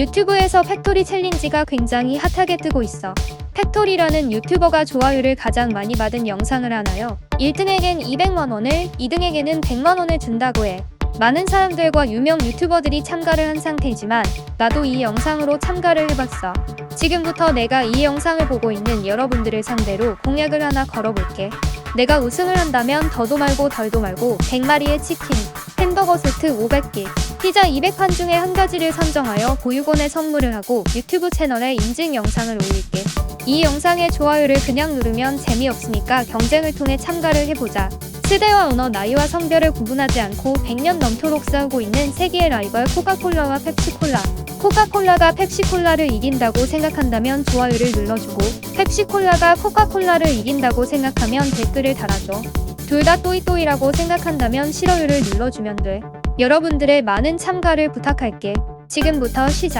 유튜브에서 팩토리 챌린지가 굉장히 핫하게 뜨고 있어. 팩토리라는 유튜버가 좋아요를 가장 많이 받은 영상을 하나요. 1등에겐 200만원을, 2등에게는 100만원을 준다고 해. 많은 사람들과 유명 유튜버들이 참가를 한 상태지만 나도 이 영상으로 참가를 해봤어. 지금부터 내가 이 영상을 보고 있는 여러분들을 상대로 공약을 하나 걸어볼게. 내가 우승을 한다면 더도 말고 덜도 말고 100마리의 치킨, 햄버거 세트 500개, 피자 200판 중에 한 가지를 선정하여 보육원에 선물을 하고 유튜브 채널에 인증 영상을 올릴게. 이 영상에 좋아요를 그냥 누르면 재미없으니까 경쟁을 통해 참가를 해보자. 세대와 언어, 나이와 성별을 구분하지 않고 100년 넘도록 싸우고 있는 세계의 라이벌 코카콜라와 펩시콜라. 코카콜라가 펩시콜라를 이긴다고 생각한다면 좋아요를 눌러주고 펩시콜라가 코카콜라를 이긴다고 생각하면 댓글을 달아줘. 둘 다 또이또이라고 생각한다면 싫어요를 눌러주면 돼. 여러분들의 많은 참가를 부탁할게. 지금부터 시작.